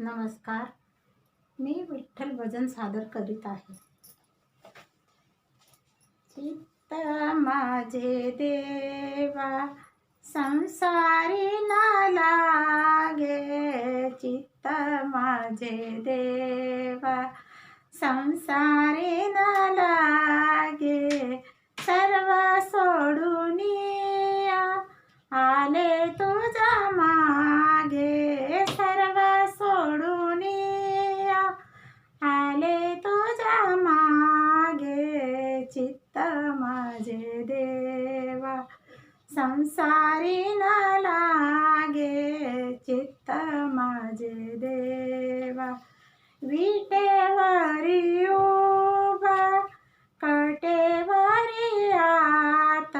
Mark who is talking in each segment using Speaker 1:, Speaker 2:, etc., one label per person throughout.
Speaker 1: नमस्कार. मी विठ्ठल भजन सादर करीत आहे. चित्त माझे देवा, संसारी ना लागे. चित्त माझे देवा, संसारी ना लागे. चित्त माझे देवा संसारी न लागे चित्त माझे देवा विटेवरी उभा कटेवरी आत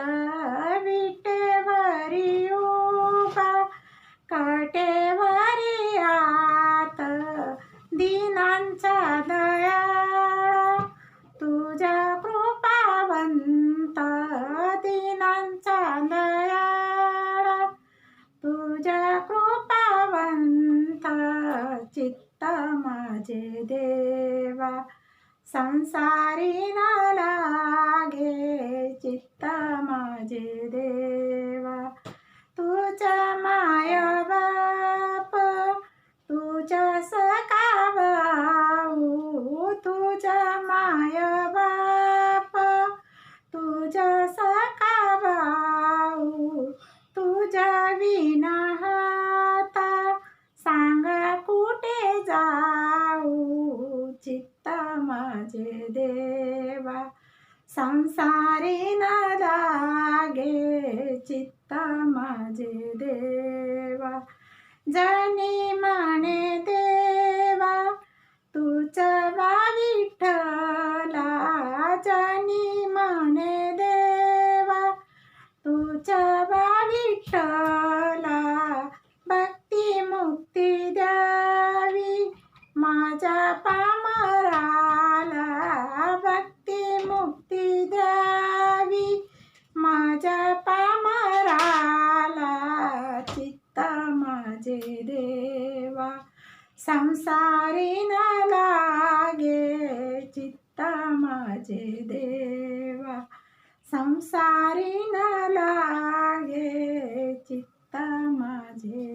Speaker 1: विटेवरी उभा कटेवरी आत दिनांचा दया कृपावंत चित्त माझे देवा. संसारी न लागे चित्त माझे देवा. तुझ्या माय बाप तुझ्या सखा भाऊ तुझ्या माय जे देवा संसारी न लागे चित्त माझे देवा. जनी माने देवा तुझं वा विठ्ठला जनी माने देवा तुझं वा विठ्ठला भक्ती मुक्ती द्यावी माझ्या पाम संसारी न लागे चित्ता माझे देवा. संसारी न लागे चित्ता माझे